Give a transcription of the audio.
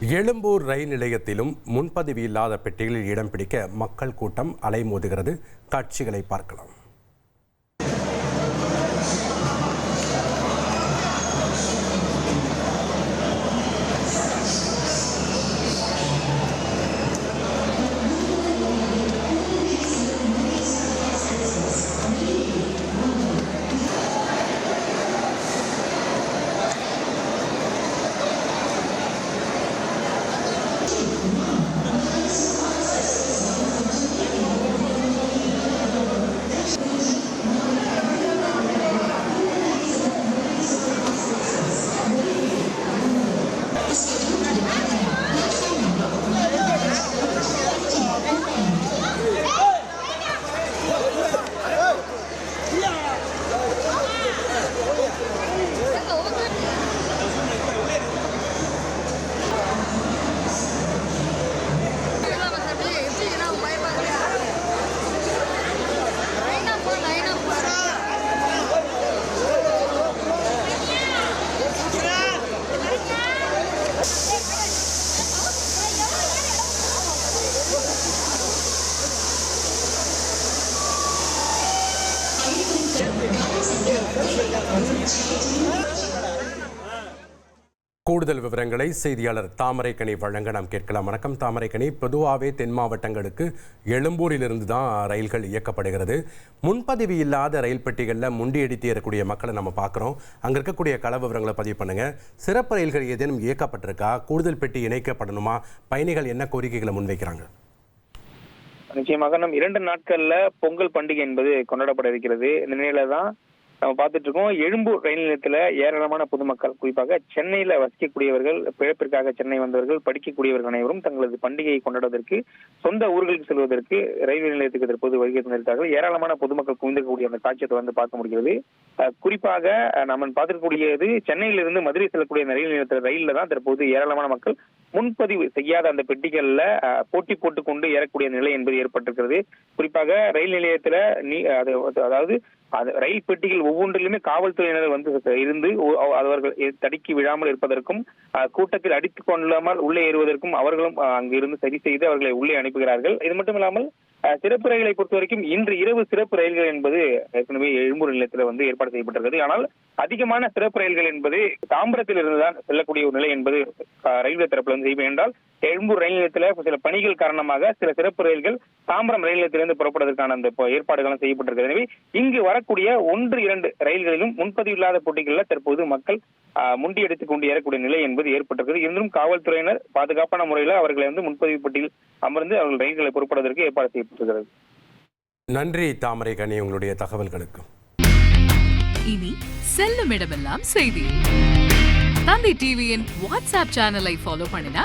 எழும்பூர் ரயில் நிலையத்திலும் முன்பதிவு இல்லாத பெட்டிகளில் இடம் பிடிக்க மக்கள் கூட்டம் அலைமோதுகிறது. காட்சிகளை பார்க்கலாம். கூடுதல் விவரங்களை செய்தியாளர் தாமரைக்கணி வழங்க நாம் கேட்கலாம். வணக்கம் தாமரைக்கணி பொதுவாகவே தென் மாவட்டங்களுக்கு எழும்பூரிலிருந்து தான் ரயில்கள் இயக்கப்படுகிறது. முன்பதிவு இல்லாத ரயில் பெட்டிகளில் முண்டியடித்து ஏறக்கூடிய மக்களை நம்ம பார்க்குறோம். அங்கே இருக்கக்கூடிய கள விவரங்களை பதிவு பண்ணுங்க. சிறப்பு ரயில்கள் ஏதேனும் இயக்கப்பட்டிருக்கா? கூடுதல் பெட்டி இணைக்கப்படணுமா? பயணிகள் என்ன கோரிக்கைகளை முன்வைக்கிறாங்க? நிச்சயமாக நம் இரண்டு நாட்கள்ல பொங்கல் பண்டிகை என்பது கொண்டாடப்பட இருக்கிறது. இந்த நிலையில தான் நம்ம பார்த்துட்டு இருக்கோம். எழும்பூர் ரயில் நிலையத்துல ஏராளமான பொதுமக்கள் குறிப்பாக சென்னையில வசிக்கக்கூடியவர்கள் பிழைப்பிற்காக சென்னை வந்தவர்கள் படிக்கக்கூடியவர்கள் அனைவரும் தங்களது பண்டிகையை கொண்டாடுவதற்கு சொந்த ஊர்களுக்கு செல்வதற்கு ரயில்வே நிலையத்துக்கு தற்போது வருகை தந்திருக்கிறார்கள் ஏராளமான பொதுமக்கள் குவிந்திருக்கக்கூடிய அந்த காட்சியத்தை வந்து பார்க்க முடிகிறது. குறிப்பாக நம்ம பார்த்திருக்கக்கூடியது சென்னையிலிருந்து மதுரை செல்லக்கூடிய ரயில் நிலையத்தில் ரயிலில் தான் தற்போது ஏராளமான மக்கள் முன்பதிவு செய்யாத அந்த பெட்டிகள்ல போட்டி போட்டு கொண்டு ஏறக்கூடிய நிலை என்பது ஏற்பட்டிருக்கிறது. குறிப்பாக ரயில் நிலையத்துல நீ அது அதாவது ரயில் பெட்டிகள் ஒவ்வொன்றிலுமே காவல்துறையினர் வந்து இருந்து அவர்கள் தடுக்கி விழாமல் இருப்பதற்கும் கூட்டத்தில் அடித்துக் கொள்ளாமல் உள்ளே ஏறுவதற்கும் அவர்களும் அங்கிருந்து அங்கு இருந்து சரி செய்து அவர்களை உள்ளே அனுப்புகிறார்கள். இது மட்டும் இல்லாமல் சிறப்பு ரயிலை பொறுத்த வரைக்கும் இன்று இரவு சிறப்பு ரயில்கள் என்பது ஏற்கனவே எழும்பூர் நிலையத்தில் வந்து ஏற்பாடு செய்யப்பட்டிருக்கிறது. ஆனால் அதிகமான சிறப்பு ரயில்கள் என்பது தாம்பரத்தில் இருந்துதான் செல்லக்கூடிய ஒரு நிலை என்பது ரயில்வே தரப்புல வந்து செய்வேன் என்றால் எழும்பூர் ரயில் நிலையத்தில் சில பணிகள் காரணமாக சில சிறப்பு ரயில்கள் தாம்பரம் ரயில் நிலையத்திலிருந்து புறப்படுவதற்கான அந்த ஏற்பாடுகளும் செய்யப்பட்டிருக்கிறது. எனவே இங்கு வரக்கூடிய ஒன்று இரண்டு ரயில்களிலும் முன்பதிவு இல்லாத போட்டிகளில் தற்போது மக்கள் முண்டி எடுத்துக் கொண்டு ஏறக்கூடிய நிலை என்பது ஏற்பட்டிருக்கிறது. இருந்தும் காவல்துறையினர் பாதுகாப்பான முறையில் அவர்களை வந்து முன்பதிவு பெட்டியில் அமர்ந்து அவர்கள் ரயில்களை புறப்படுவதற்கு ஏற்பாடு செய்யப்பட்டிருக்கிறது. நன்றி தாமரைக்கனி உங்களுடைய தகவல்களுக்கு இனி செல்லும் இடமெல்லாம் செய்தி. தந்தை டிவியின் வாட்ஸ்அப் சேனலை ஃபாலோ பண்ணினா